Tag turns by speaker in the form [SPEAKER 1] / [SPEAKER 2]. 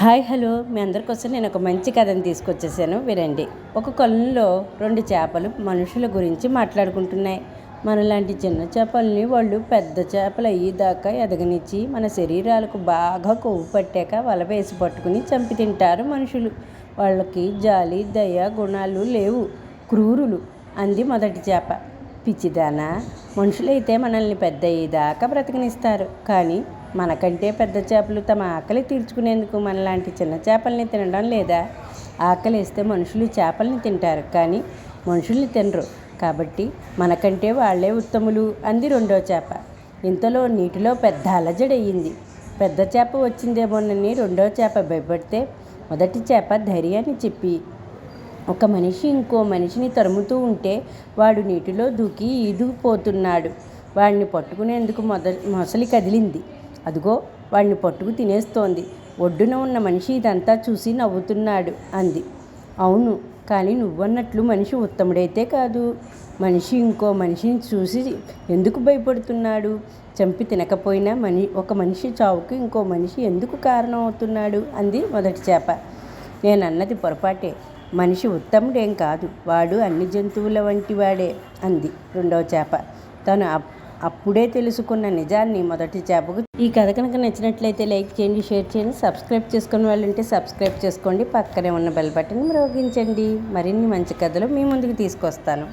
[SPEAKER 1] Hi hello. మీ అందరి కోసం నేను ఒక మంచి కథను తీసుకొచ్చేసాను. వినండి. ఒక కొలంలో రెండు చేపలు మనుషుల గురించి మాట్లాడుకుంటున్నాయి. మనలాంటి చిన్న చేపల్ని వాళ్ళు పెద్ద చేపలు అయ్యేదాకా ఎదగనిచ్చి మన శరీరాలకు బాగా కొవ్వు పట్టాక వల వేసి పట్టుకుని చంపి తింటారు మనుషులు. వాళ్ళకి జాలి దయ గుణాలు లేవు. క్రూరులు. అంది మొదటి చేప. పిచ్చిదానా మనుషులైతే మనల్ని పెద్ద అయ్యేదాకా బ్రతకనిస్తారు. కానీ మనకంటే పెద్ద చేపలు తమ ఆకలి తీర్చుకునేందుకు మనలాంటి చిన్న చేపల్ని తినడం లేదా ఆకలి వేస్తే మనుషులు చేపల్ని తింటారు. కానీ మనుషుల్ని తినరు. కాబట్టి మనకంటే వాళ్ళే ఉత్తములు అంది రెండో చేప. ఇంతలో నీటిలో పెద్ద అలజడయ్యింది పెద్ద చేప వచ్చిందేమోనని రెండో చేప భయపడితే మొదటి చేప ధైర్యాన్ని చెప్పి ఒక మనిషి ఇంకో మనిషిని తరుముతూ ఉంటే వాడు నీటిలో దూకి ఈదుకుపోతున్నాడు. వాడిని పట్టుకునేందుకు మొద మొసలి కదిలింది. అదిగో వాడిని పట్టుకు తినేస్తోంది. ఒడ్డున ఉన్న మనిషి ఇదంతా చూసి నవ్వుతున్నాడు అంది. అవును కానీ నువ్వన్నట్లు మనిషి ఉత్తముడైతే కాదు. మనిషి ఇంకో మనిషిని చూసి ఎందుకు భయపడుతున్నాడు? చంపి తినకపోయినా మని ఒక మనిషి చావుకు ఇంకో మనిషి ఎందుకు కారణం అవుతున్నాడు అంది మొదటి చేప. నేను అన్నది పొరపాటే. మనిషి ఉత్తముడేం కాదు. వాడు అన్ని జంతువుల వంటి వాడే అంది రెండవ చేప. తను అప్పుడే తెలుసుకున్న నిజాన్ని మొదటి చేపకు ఈ కథ కనుక నచ్చినట్లయితే లైక్ చేయండి షేర్ చేయండి సబ్స్క్రైబ్ చేసుకుని వాళ్ళు ఉంటే సబ్స్క్రైబ్ చేసుకోండి. పక్కనే ఉన్న బెల్ బటన్ మ్రోగించండి. మరిన్ని మంచి కథలు మీ ముందుకు తీసుకొస్తాను.